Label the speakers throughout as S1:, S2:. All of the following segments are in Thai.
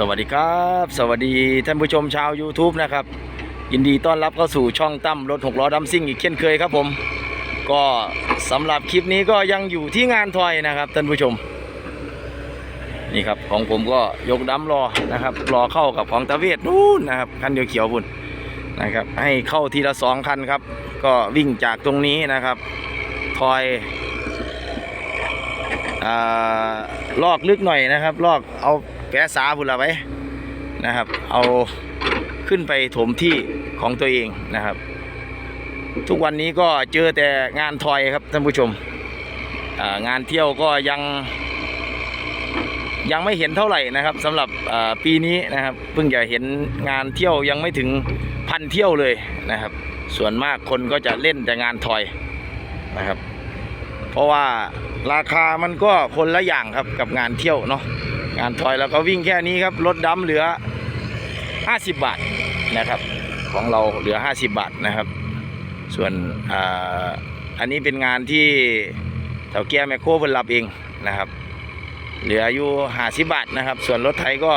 S1: สวัสดีครับ สวัสดีท่านผู้ชมชาว YouTube นะครับ ยินดีต้อนรับเข้าสู่ช่องตั้มรถหกล้อดัมซิ่งอีกเช่นเคยครับผม ก็สำหรับคลิปนี้ก็ยังอยู่ที่งานทอยนะครับท่านผู้ชม นี่ครับของผมก็ยกดัมรอนะครับ รอเข้ากับของตะเวทนู่นนะครับคันเดียวเขียวบุญนะครับ ให้เข้าทีละสองคันครับ ก็วิ่งจากตรงนี้นะครับทอยอ่าลอกลึกหน่อยนะครับ ลอกเอา สาบุนละไว้นะครับ เอาขึ้นไปถมที่ของตัวเองนะครับ ทุกวันนี้ก็เจอแต่งานทอยครับท่านผู้ชมงานเที่ยวก็ยังยังไม่เห็นเท่าไหร่นะครับสำหรับปีนี้นะครับเพิ่งจะเห็นงานเที่ยวยังไม่ถึงพันเที่ยวเลยนะครับ ส่วนมากคนก็จะเล่นแต่งานทอยนะครับ เพราะว่าราคามันก็คนละอย่างครับกับงานเที่ยวเนาะ งานทอยแล้วก็วิ่งแค่นี้ครับรถดำเหลือ 50 บาทนะครับ ของเราเหลือ 50 บาทนะครับ ส่วนออันนี้เป็นงานที่เถ่าแก่แมคโครเพิ่นรับเองนะครับ เหลืออยู่50บาทนะครับ ส่วนรถไถก็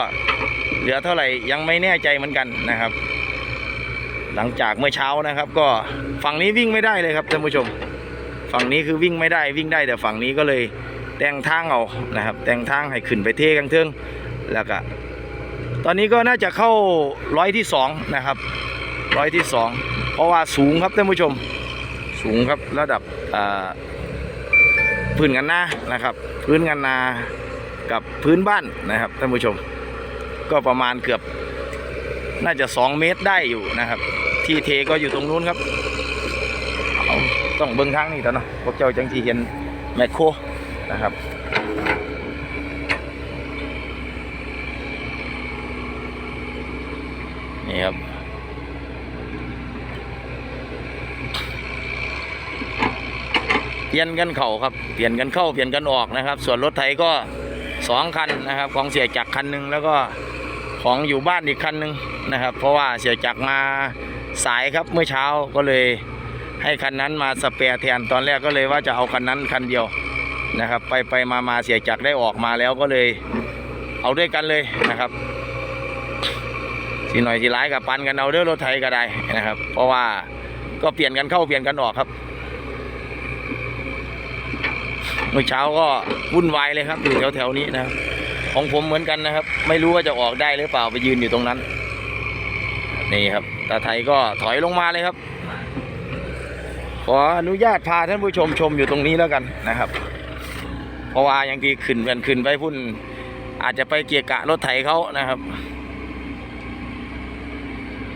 S1: เหลือเท่าไหร่ยังไม่แน่ใจเหมือนกันนะครับ หลังจากเมื่อเช้านะครับ ก็ฝั่งนี้วิ่งไม่ได้เลยครับท่านผู้ชม ฝั่งนี้คือวิ่งไม่ได้วิ่งได้แต่ฝั่งนี้ก็เลย แต่งทางเอานะครับ แต่งทางให้ขึ้นไปเทกังเทิงแล้วก็ตอนนี้ก็น่าจะเข้าร้อยที่สองนะครับร้อยที่สองเพราะว่าสูงครับท่านผู้ชมสูงครับระดับพื้นกันนานะครับ พื้นกันนากับพื้นบ้านนะครับท่านผู้ชม ก็ประมาณเกือบน่าจะ 2 เมตรได้อยู่นะครับ ที่เทก็อยู่ตรงนู้นครับต้องเบิ่งทางนี้ต่อเนาะพวกเจ้าจังที่เห็นแมคโคร นะครับ นี่ครับ เปลี่ยนกันเข่าครับ เปลี่ยนกันเข้าเปลี่ยนกันออกนะครับ ส่วนรถไถก็สองคันนะครับ ของเสียจักรคันหนึ่งแล้วก็ของอยู่บ้านอีกคันหนึ่งนะครับ เพราะว่าเสียจักรมาสายครับเมื่อเช้าก็เลยให้คันนั้นมาสเปรย์แทนตอนแรกก็เลยว่าจะเอาคันนั้นคันเดียว นะครับ ไปไปมามาเสียจักได้ออกมาแล้วก็เลย เอาด้วยกันเลยนะครับสีหน่อยสีร้ายกับปันกันเอาเด้อรถไทยก็ได้นะครับ เพราะว่าก็เปลี่ยนกันเข้าเปลี่ยนกันออกครับเมื่อเช้าก็วุ่นวายเลยครับอยู่แถวแถวๆนี้นะครับของผมเหมือนกันนะครับ ไม่รู้ว่าจะออกได้หรือเปล่าไปยืนอยู่ตรงนั้น นี่ครับตาไทยก็ถอยลงมาเลยครับขออนุญาตพาท่านผู้ชมชมอยู่ตรงนี้แล้วกันนะครับ เพราะว่ายังที่ขึ้นกันขึ้นไปพุ่น อาจจะไปเกียกะรถไถเขานะครับ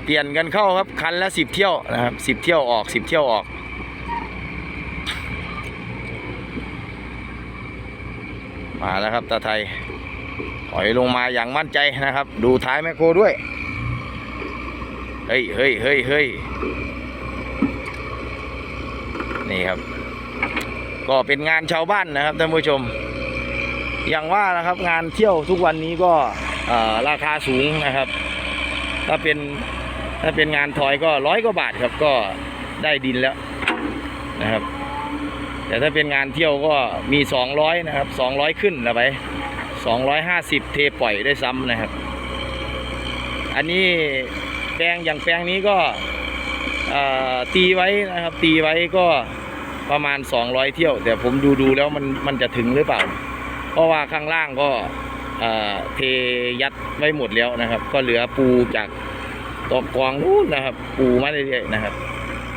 S1: เปลี่ยนกันเข้าครับคันละสิบเที่ยวนะครับสิบเที่ยวออกสิบเที่ยวออกมาแล้วครับตาไทยถอยลงมาอย่างมั่นใจนะครับ ดูท้ายแมคโครด้วยเฮ้ยเฮ้ยเฮ้ยเฮ้ยนี่ครับ ก็เป็นงานชาวบ้านนะครับท่านผู้ชม อย่างว่านะครับงานเที่ยวทุกวันนี้ก็ราคาสูงนะครับ ถ้าเป็นถ้าเป็นงานถอยก็ร้อยกว่าบาทครับก็ได้ดินแล้วนะครับ แต่ถ้าเป็นงานเที่ยวก็มี 200 นะครับ 200 ขึ้นละไป 250 เทปล่อยได้ซ้ำนะครับ อันนี้แปลงอย่างแปลงนี้ก็ตีไว้นะครับ ตีไว้ก็ ประมาณ 200 เที่ยว แต่ผมดูดูแล้วมันมันจะถึงหรือเปล่า เพราะว่าข้างล่างก็เอ่อเทยัดไว้หมดแล้วนะครับ ก็เหลือปูจากตอกกวางนู้นนะครับ ปูมาเรื่อยๆนะครับ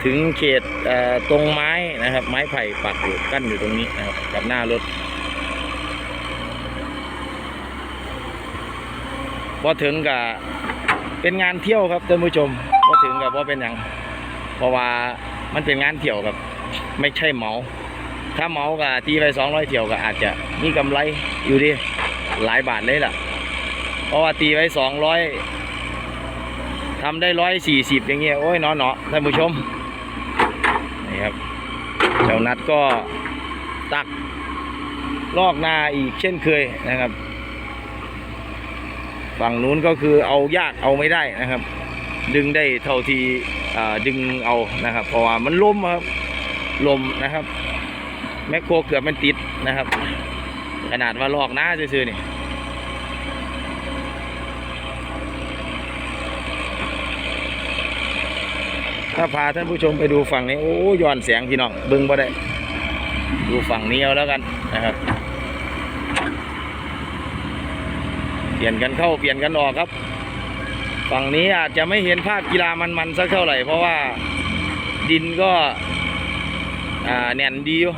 S1: ถึงเขตเอ่อตรงไม้นะครับ ไม้ไผ่ปักอยู่กั้นอยู่ตรงนี้นะครับกับหน้ารถพอถึงกับเป็นงานเที่ยวครับท่านผู้ชมพอถึงกับว่าเป็นอย่างเพราะว่ามันเป็นงานเที่ยวครับ ไม่ใช่เมา ถ้าเมากับตีไปสองร้อยเที่ยวก็อาจจะมีกำไรอยู่ดิหลายบาทเลยล่ะ เพราะว่าตีไว้สองร้อยทำได้ร้อยสี่สิบอย่างเงี้ยโอ้ยเนาะเนาะท่านผู้ชมนี่ครับเจ้านัดก็ตักลอกนาอีกเช่นเคยนะครับ ฝั่งนู้นก็คือเอายากเอาไม่ได้นะครับ ดึงได้เท่าที่ดึงเอานะครับ เพราะว่ามันล้มครับ ลมนะครับ แมคโครเกือบมันติดนะครับ ขนาดว่าลอกหน้าซื่อๆนี่ถ้าพาท่านผู้ชมไปดูฝั่งนี้ โอ้ย้อนแสงพี่น้องบึงบ่ได้ดูฝั่งนี้เอาแล้วกันนะครับ เปลี่ยนกันเข้าเปลี่ยนกันออกครับ ฝั่งนี้อาจจะไม่เห็นภาพกีฬามันๆสักเท่าไหร่ เพราะว่าดินก็ อ่าแน่นดีอยู่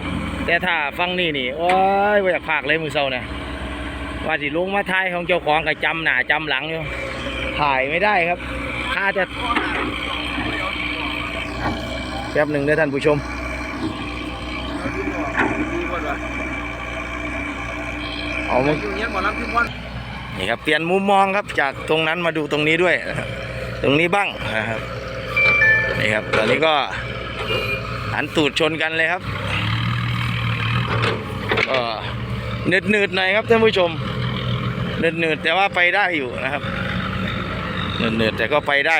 S1: แต่ถ้าฝั่งนี้นี่โอ้ยว่าอยากพากเลยมือเศร้าเนี่ยว่าสิลุงมาทายของเจ้าของก็จำหน้าจำหลังอยู่ถ่ายไม่ได้ครับถ้าจะแป๊บหนึ่งเด้ท่านผู้ชมเอามา
S2: อยู่เนี่
S1: ครับเปลี่ยนมุมมองครับจากตรงนั้นมาดูตรงนี้ด้วย ตรงนี้บ้างนะครับนี่ครับตอนนี้ก็ หันตูดชนกันเลยครับก็เนืดเนืดๆหน่อยครับท่านผู้ชมเนืดเนืดๆแต่ว่าไปได้อยู่นะครับเนืดเนืดๆแต่ก็ไปได้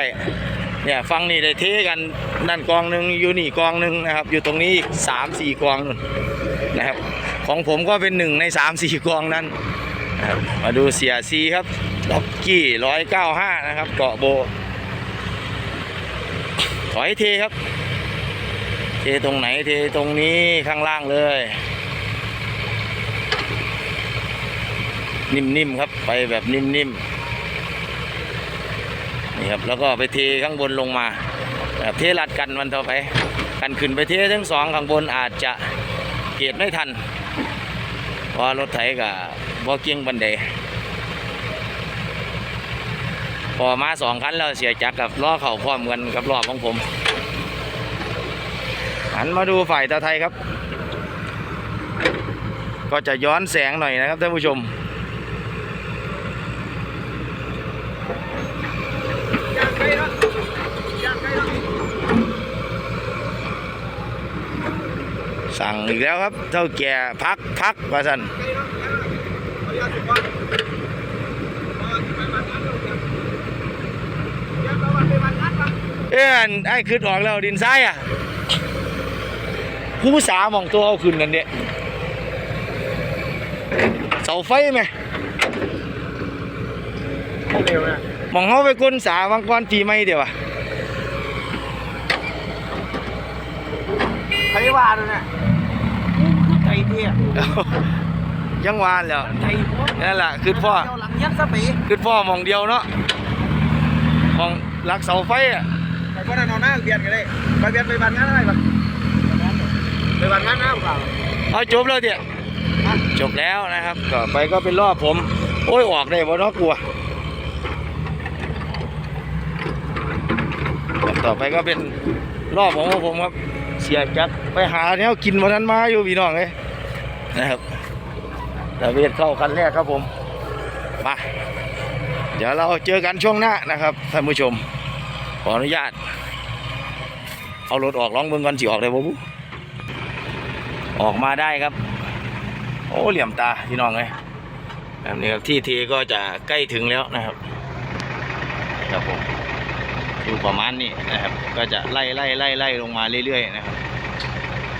S1: เนี่ยฟังนี่ได้เทกันนั่นกองหนึ่งอยู่นี่กองหนึ่งนะครับ อยู่ตรงนี้อีกสามสี่กองนู่นนะครับ ของผมก็เป็นหนึ่งในสามสี่กองนั้นนะครับมาดูเสียซีครับล็อกกี้ร้อยเก้าห้านะครับ เกาะโบ ถอยเทครับ เทตรงไหนเทตรงนี้ข้างล่างเลย นิ่มๆครับไปแบบนิ่มๆนี่ครับแล้วก็ไปเทข้างบนลงมาแบบเทลัดกันมันต่อไป กันขึ้นไปเททั้งสองข้างบนอาจจะเกียดไม่ทันเพราะรถไถกับบ่เกียงบันไดพอมาสองคันแล้วเสียจักกับล้อเข่าพร้อมกันกับรอของผม หันมาดูฝ่ายตาไทยครับ ก็จะย้อนแสงหน่อยนะครับท่านผู้ชม สั่งอีกแล้วครับ เท่าแก่พักพักว่าสัน
S2: เอ้านนั้นเลยยางเอาไอ้
S1: ยอันไอ้ขึ้นอกแล้วดินทรายอะ ผู้สามองตัวเอาขึ้นกันเนี่ยเสาไฟไหม
S2: เร็วนะ
S1: มองเขาไปก้นสาวังก้อนปีไม่เดียวอะ
S2: ใครว่าเลยเนี่ยคือใจเที่ย
S1: ยังวานแล้ว
S2: ใจพ่อ
S1: นั่นแหละคือพ่อ
S2: เจ้าหลังยักษ์สปี
S1: คือพ่อมองเดียวเนาะมองหลักเสาไฟอะ
S2: ไปบ้านนอนหน้าเบียดกันเลยไปเบียดไปบ้านงานอะไรบ้าง ไปบ้านงานหน้าเปล่า
S1: เอาจบแล้วเดี๋ยจบแล้วนะครับต่อไปก็เป็นรอบผม โอ้ยออกได้บ่เนาะกลัว ต่อไปก็เป็นรอบของพวกผมครับ เสียจักรไปหาแนวกินวันนั้นมาอยู่พี่น้องเลยนะครับแต่เวทเข้าคันแรกครับผมมาเดี๋ยวเราเจอกันช่วงหน้านะครับท่านผู้ชม ขออนุญาต เอารถออกร้องเบิ่งก่อนสิออกได้บ่บุ ออกมาได้ครับ โอ้เหลี่ยมตาพี่น้องเลยแบบนี้ครับที่ทีก็จะใกล้ถึงแล้วนะครับครับผมอยู่ประมาณนี้นะครับ ก็จะไล่ไล่ไล่ไล่ลงมาเรื่อยๆนะครับ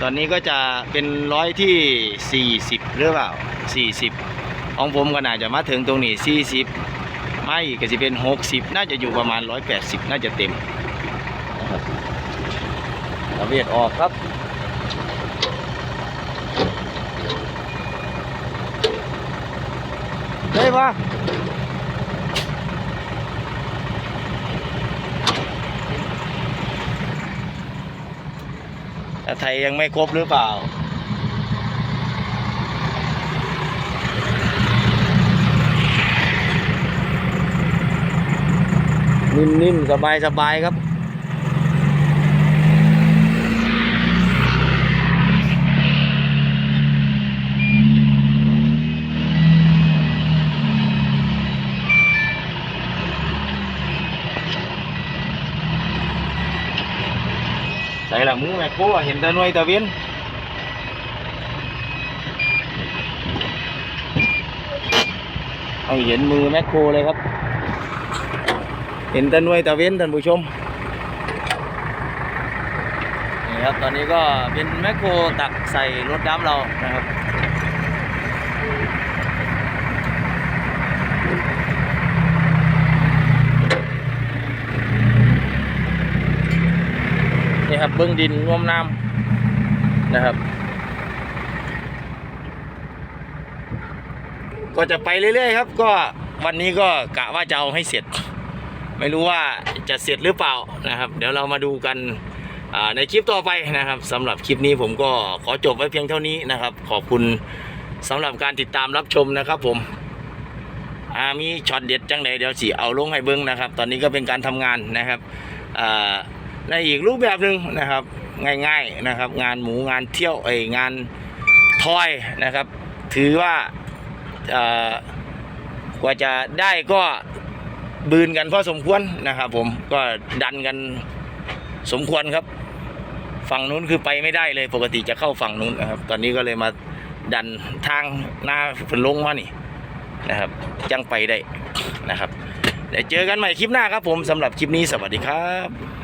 S1: ตอนนี้ก็จะเป็นร้อยที่ 40 หรือเปล่า 40 ของผมก็น่าจะมาถึงตรงนี้ 40 ไม่ก็จะเป็น 60 น่าจะอยู่ประมาณ 180 น่าจะเต็มนะครับตะเวียดออกครับ ได้ปะแต่ไทยยังไม่ครบหรือเปล่านิ่มๆ สบายๆ ครับ ใส่ ละมือแม่โคเห็นตะนวยตะเวียนให้เห็นมือแมคโครเลยครับ เห็นตะนวยตะเวียนท่านผู้ชม นี่ครับ ตอนนี้ก็เป็นแมคโครตักใส่รถดำเรานะครับ นบิ้องดินงวมน้ำนะครับ ก็จะไปเรื่อยๆครับ ก็วันนี้ก็กะว่าจะเอาให้เสร็จ ไม่รู้ว่าจะเสร็จหรือเปล่านะครับ เดี๋ยวเรามาดูกันในคลิปต่อไปนะครับสำหรับคลิปนี้ผมก็ขอจบไว้เพียงเท่านี้นะครับ ขอบคุณสำหรับการติดตามรับชมนะครับผมมีช็อตเด็ดจังไหนเดี๋ยวสิเอาลงให้เบิ้งนะครับ ตอนนี้ก็เป็นการทำงานนะครับอ่า ในอีกรูปแบบหนึ่งนะครับ ง่ายๆนะครับ งานหมูงานเที่ยวเอ้ยงานทอยนะครับ ถือว่าอ่ากว่าจะได้ก็บืนกันพอสมควรนะครับ ผมก็ดันกันสมควรครับ ฝั่งนู้นคือไปไม่ได้เลยปกติจะเข้าฝั่งนู้นนะครับ ตอนนี้ก็เลยมาดันทางหน้าฝนลงมานี่นะครับจังไปได้นะครับเดี๋ยวเจอกันใหม่คลิปหน้าครับผมสำหรับคลิปนี้สวัสดีครับ